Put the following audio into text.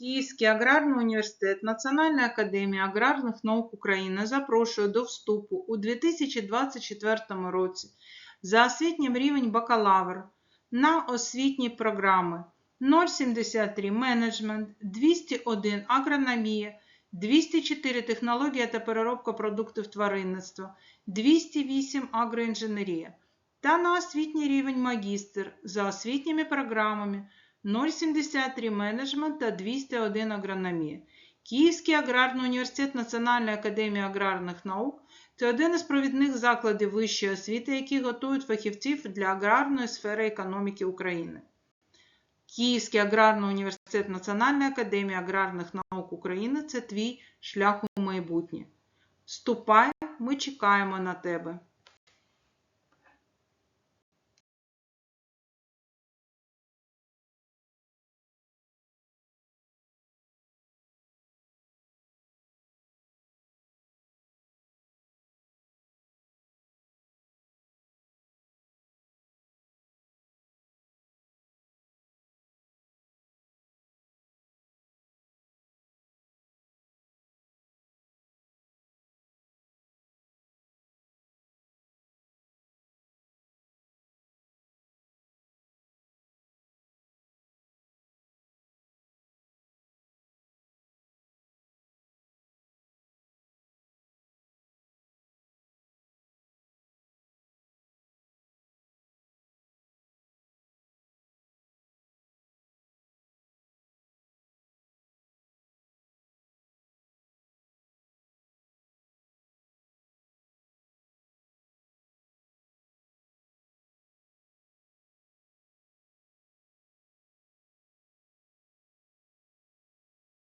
Київський аграрний університет Національної академії аграрних наук України запрошує до вступу у 2024 році. За освітнім рівень бакалавр. На освітні програми 073 менеджмент, 201 агрономія, 204 технологія та переробка продуктів тваринництва, 208 агроінженерія. Та на освітній рівень магістр за освітніми програмами 073 менеджмент та 201 агрономія. Київський аграрний університет Національної академії аграрних наук це один із провідних закладів вищої освіти, які готують фахівців для аграрної сфери економіки України. Київський аграрний університет Національної академії аграрних наук України це твій шлях у майбутнє. Вступай, ми чекаємо на тебе.